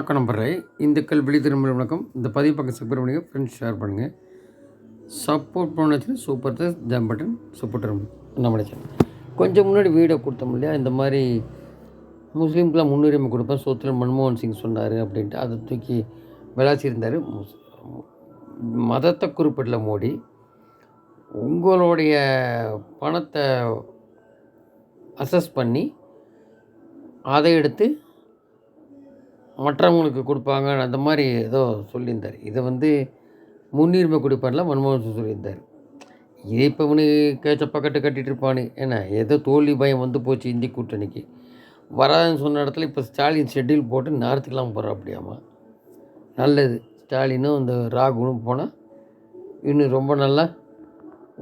வணக்கம் நம்புறே இந்துக்கள் விழி திரும்ப வணக்கம். இந்த பதிவு பக்கம் சப்ஸ்கிரைப் பண்ணுங்கள் ஃப்ரெண்ட்ஸ் ஷேர் பண்ணுங்கள் சப்போர்ட் பண்ணச்சுன்னா சூப்பர் தான் ஜம் பட்டன் சப்போர்ட் நம்ம கொஞ்சம் முன்னாடி வீடியோ கொடுத்தோம் இல்லையா? இந்த மாதிரி முஸ்லீம்க்குலாம் முன்னுரிமை கொடுப்பேன். சோத்துல மன்மோகன் சிங் சொன்னார் அப்படின்ட்டு. அதை தூக்கி விளாசியிருந்தார் மதத்தை குறிப்பிடல மோடி. உங்களுடைய பணத்தை அசஸ் பண்ணி அதை எடுத்து மற்றவங்களுக்கு கொடுப்பாங்க அந்த மாதிரி ஏதோ சொல்லியிருந்தார். இதை வந்து முன்னுரிமை கொடுப்பார்ல மன்மோகன் சிங் சொல்லியிருந்தார். இதே இப்போ இவனு கேச்ச பக்கெட்டு இருப்பானு. ஏன்னா ஏதோ தோல்வி பயம் வந்து போச்சு இந்தி கூட்டணிக்கு. வராதுன்னு சொன்ன இடத்துல இப்போ ஸ்டாலின் ஷெட்யூல் போட்டு நேரத்துக்கெலாம் போகிறான் அப்படியாமா நல்லது. ஸ்டாலினும் இந்த ராகுலும் போனால் இன்னும் ரொம்ப நல்லா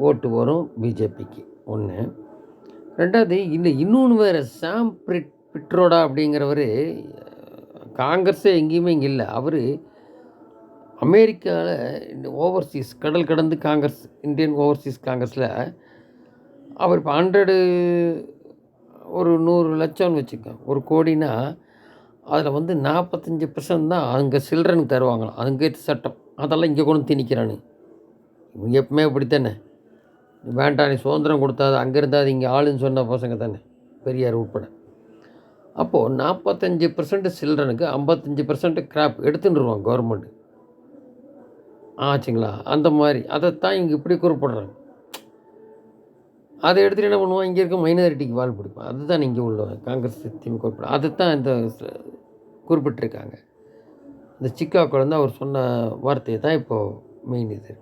ஓட்டு வரும் பிஜேபிக்கு. ஒன்று ரெண்டாவது இல்லை இன்னொன்று வேறு சாம் பிட்ரோடா அப்படிங்கிறவர் காங்கிரஸே எங்கேயுமே இங்கே இல்லை. அவர் அமெரிக்காவில் இந்த ஓவர்சீஸ் கடல் கடந்து காங்கிரஸ் இந்தியன் ஓவர்சீஸ் காங்கிரஸில் அவர் இப்போ ஹண்ட்ரடு ஒரு நூறு லட்சம்னு வச்சுக்கோங்க ஒரு கோடினா அதில் வந்து நாற்பத்தஞ்சு பர்சன்ட் தான் அங்கே சில்ட்ரனுக்கு தருவாங்களாம். அங்கே சட்டம். அதெல்லாம் இங்கே கொண்டு திணிக்கிறானு. இவங்க எப்பவுமே அப்படித்தானே? வேண்டாம் நீ சுதந்திரம் கொடுத்தாது அங்கே இருந்தால் இங்கே ஆளுன்னு சொன்ன பசங்க தானே? பெரியார் உட்பட. அப்போது நாற்பத்தஞ்சு பர்சன்ட் சில்ட்ரனுக்கு ஐம்பத்தஞ்சு பர்சன்ட் கிராப் எடுத்துட்டுருவாங்க கவர்மெண்ட்டு ஆச்சுங்களா? அந்த மாதிரி. அதைத்தான் இங்கே இப்படி குறிப்பிட்றாங்க. அதை எடுத்துகிட்டு என்ன பண்ணுவான்? இங்கே இருக்க மைனாரிட்டிக்கு வாழ் பிடிப்பான். அதுதான் இங்கே உள்ள காங்கிரஸ் திமுக குறிப்பிட அதைத்தான் இந்த குறிப்பிட்டிருக்காங்க. இந்த சிக்கா குழந்த அவர் சொன்ன வார்த்தையை தான் இப்போது மெயின் இது.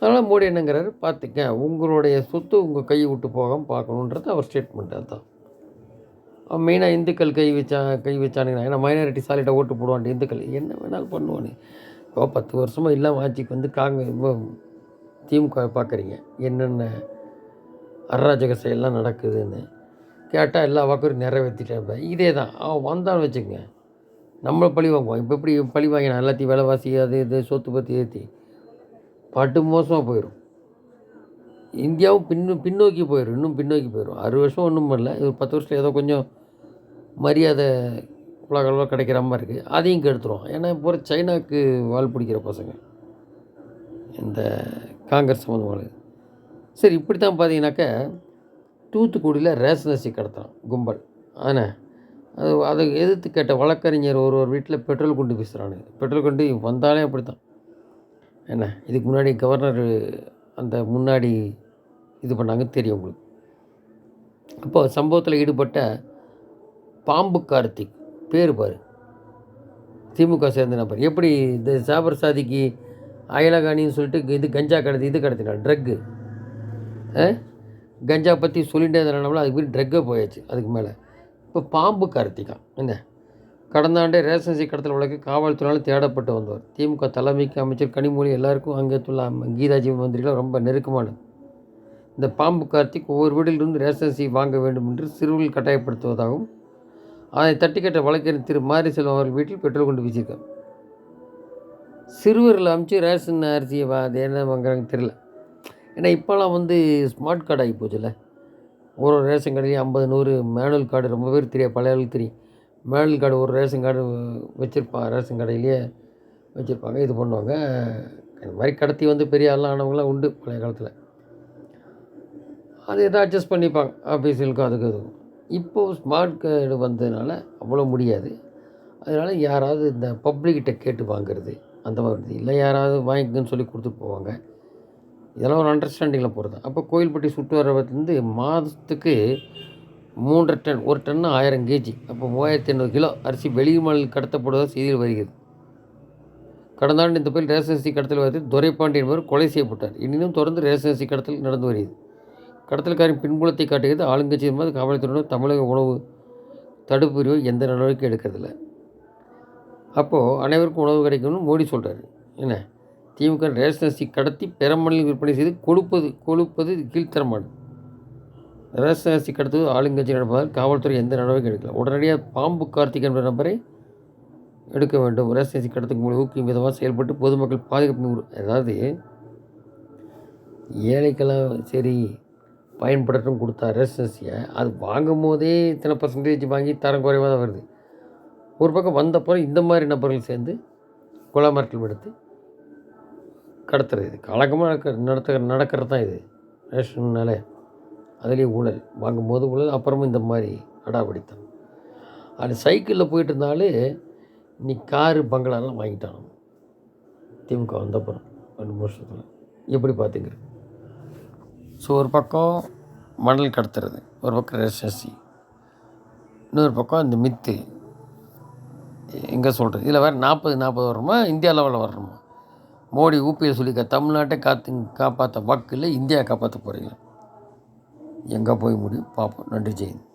அதனால் மோடி என்னங்கிறாரு பார்த்துக்க. உங்களுடைய சொத்து உங்கள் கையை விட்டு போகாமல் பார்க்கணுன்றது அவர் ஸ்டேட்மெண்ட் அதுதான் மெயினாக இந்துக்கள் கை வச்சா கை வச்சானுங்க ஏன்னா மைனாரிட்டி சாலிட்ட ஓட்டு போடுவான் இந்துக்கள். என்ன வேணாலும் பண்ணுவானு. இப்போ பத்து வருஷமாக இல்லாமல் ஆட்சிக்கு வந்து காங்க திமுக பார்க்குறீங்க. என்னென்ன அராஜக செயல்லாம் நடக்குதுன்னு கேட்டால் எல்லா வாக்குறும் நிறைவேற்றிட்டேன் இதே தான் அவன் வந்தான்னு வச்சுக்கோங்க. நம்மளை பழி வாங்குவான். இப்போ எப்படி பழி வாங்கினா எல்லாத்தையும் விலைவாசி அது இது சொத்து பற்றி ஏற்றி பட்டு மோசமாக போயிடும் இந்தியாவும் பின் பின்னோக்கி போயிடும் இன்னும் பின்னோக்கி போயிடும் அறுபது வருஷம் ஒன்றும் பண்ணல. இது பத்து வருஷத்தில் ஏதோ கொஞ்சம் மரியாதை உலக அளவில் கிடைக்கிற மாதிரி இருக்குது அதையும் கெடுத்துருவோம் ஏன்னா இப்போ சைனாவுக்கு வால் பிடிக்கிற பசங்க. இந்த காங்கிரஸ் சம்மந்தமான சரி இப்படி தான் பார்த்தீங்கன்னாக்கா தூத்துக்குடியில் ரேஷன் அரிசி கடத்துறான் கும்பல். ஆனால் அது அதை எதிர்த்து கேட்ட வழக்கறிஞர் ஒரு ஒரு வீட்டில் பெட்ரோல் கொண்டு பேசுகிறானுங்க பெட்ரோல் கொண்டு வந்தாலே அப்படி தான் என்ன? இதுக்கு முன்னாடி கவர்னர் அந்த முன்னாடி இது பண்ணாங்க தெரியும் உங்களுக்கு. அப்போ சம்பவத்தில் ஈடுபட்ட பாம்பு கார்த்திக் பேர் பாரு. திமுக சேர்ந்த நபர் எப்படி இந்த சாபர் சாதிக்கு அயலகாணின்னு சொல்லிட்டு இது கஞ்சா கடத்தி இது கடத்தினா ட்ரக்கு. கஞ்சா பற்றி சொல்லிட்டே இருந்தனால அதுக்கு போய் ட்ரக்கே போயாச்சு அதுக்கு மேலே. இப்போ பாம்பு கார்த்திகா என்ன? கடந்த ஆண்டே ரேஷன் அரிசி கடத்தல் வழக்கு காவல்துறையால் தேடப்பட்டு வந்தவர். திமுக தலைமைக்கு அமைச்சர் கனிமொழி எல்லாருக்கும் அங்கே துள்ள கீதாஜி மந்திரிகள் ரொம்ப நெருக்கமானது. இந்த பாம்பு கார்த்திக் ஒவ்வொரு வீட்டிலிருந்து ரேஷன் அரிசி வாங்க வேண்டும் என்று சிறுவில் கட்டாயப்படுத்துவதாகவும் அதை தட்டி கேட்ட வழக்கறிஞர் திரு மாரி செல்வம் அவர்கள் வீட்டில் பெட்ரோல் கொண்டு வீசியிருக்காங்க சிறுவர்கள் அமைச்சு ரேஷன் அரிசியை வா அது என்ன வாங்குறாங்க தெரியல. ஏன்னா இப்போலாம் வந்து ஸ்மார்ட் கார்டு ஆகி போச்சுல்ல. ஒரு ஒரு ரேஷன் கடையிலையும் ஐம்பது நூறு மேனுவல் கார்டு ரொம்ப பேர் தெரியாது பழைய ஆளுக்கு தெரியும். மேனுவல் கார்டு ஒரு ரேஷன் கார்டு வச்சுருப்பான் ரேஷன் கடையிலேயே வச்சுருப்பாங்க இது பண்ணுவாங்க. இந்த மாதிரி கடத்தி வந்து பெரிய ஆள்லாம் ஆனவங்களாம் உண்டு பழைய காலத்தில். அது எதாவது அட்ஜஸ்ட் பண்ணிப்பாங்க ஆஃபீஸுக்கும் அதுக்கு அதுக்கும் இப்போது ஸ்மார்ட் கார்டு வந்ததுனால அவ்வளோ முடியாது. அதனால் யாராவது இந்த பப்ளிக்கிட்ட கேட்டு வாங்குறது அந்த மாதிரி இல்லை யாராவது வாங்கிக்கன்னு சொல்லி கொடுத்துட்டு போவாங்க. இதெல்லாம் ஒரு அண்டர்ஸ்டாண்டிங்கில் போகிறது அப்போ கோயில்பட்டி சுற்று வரத்துலேருந்து மாதத்துக்கு மூன்றரை டன் ஒரு டன்னு ஆயிரம் கேஜி அப்போ மூவாயிரத்தி எண்ணூறு கிலோ அரிசி வெளிமாநில கடத்தப்படுவதாக செய்தியில் வருகிறது. கடந்த ஆண்டு இந்த பயில் ரேஷன் அரிசி கடத்தல் வந்து துரைப்பாண்டி என்பவர் கொலை செய்யப்பட்டார். இன்னும் தொடர்ந்து ரேஷன் அரிசி கடத்தல் நடந்து வருகிறது. கடத்தல்காரின் பின்புலத்தை காட்டுகிறது. ஆளுங்கட்சி என்பது காவல்துறையினர் தமிழக உணவு தடுப்பு பிரிவு எந்த நடவடிக்கை எடுக்கிறதில்ல. அப்போது அனைவருக்கும் உணவு கிடைக்கும்னு மோடி சொல்கிறாரு என்ன? திமுக ரேஷன் அரிசி கடத்தி பெரம்பலில் விற்பனை செய்து கொடுப்பது கொழுப்பது கீழ்த்தரமானது. ரேஷன் அரிசி கடத்துவது ஆளுங்கட்சி நடப்பதால் காவல்துறை எந்த நடவடிக்கை எடுக்கலாம் உடனடியாக பாம்பு கார்த்திக் என்ற நபரை எடுக்க வேண்டும். ரேஷன் அரிசி கடத்துக்கு மூலம் ஊக்கும் விதமாக செயல்பட்டு பொதுமக்கள் பாதுகாப்பு அதாவது ஏழைக்கெல்லாம் சரி பயன்படுத்தணும் கொடுத்தா ரேஷன் அது வாங்கும் போதே இத்தனை பர்சன்டேஜ் வாங்கி தரம் குறைவாக தான் வருது. ஒரு பக்கம் வந்தப்புறம் இந்த மாதிரி நபர்கள் சேர்ந்து கொலை மிரட்டல் எடுத்து கடத்துறது இது. காலங்கமாக நடக்க நடத்துகிற நடக்கிறது தான் இது. ரேஷன்னாலே அதுலேயும் ஊழல் வாங்கும்போது ஊழல் அப்புறமும் இந்த மாதிரி அடாவடித்தான் அது சைக்கிளில் போயிட்டு இருந்தாலே நீ காரு பங்களாலாம் வாங்கிட்டானோ திமுக வந்தப்புறம் ரெண்டு வருஷத்தில். எப்படி பார்த்துங்க? ஸோ ஒரு பக்கம் மணல் கடத்துறது ஒரு பக்கம் ரேஷசி இன்னொரு பக்கம் இந்த மித்து. எங்கே சொல்கிறது இதில் வேறு நாற்பது நாற்பது வரணுமா இந்தியா லெவலில் வரணுமா மோடி ஊப்பியில் சொல்லிக்க தமிழ்நாட்டை காத்து காப்பாற்ற வாக்கு இல்லை இந்தியா காப்பாற்ற போகிறீங்களா எங்கே போய் முடியும்? பார்ப்போம் நன்றி ஜெயந்த்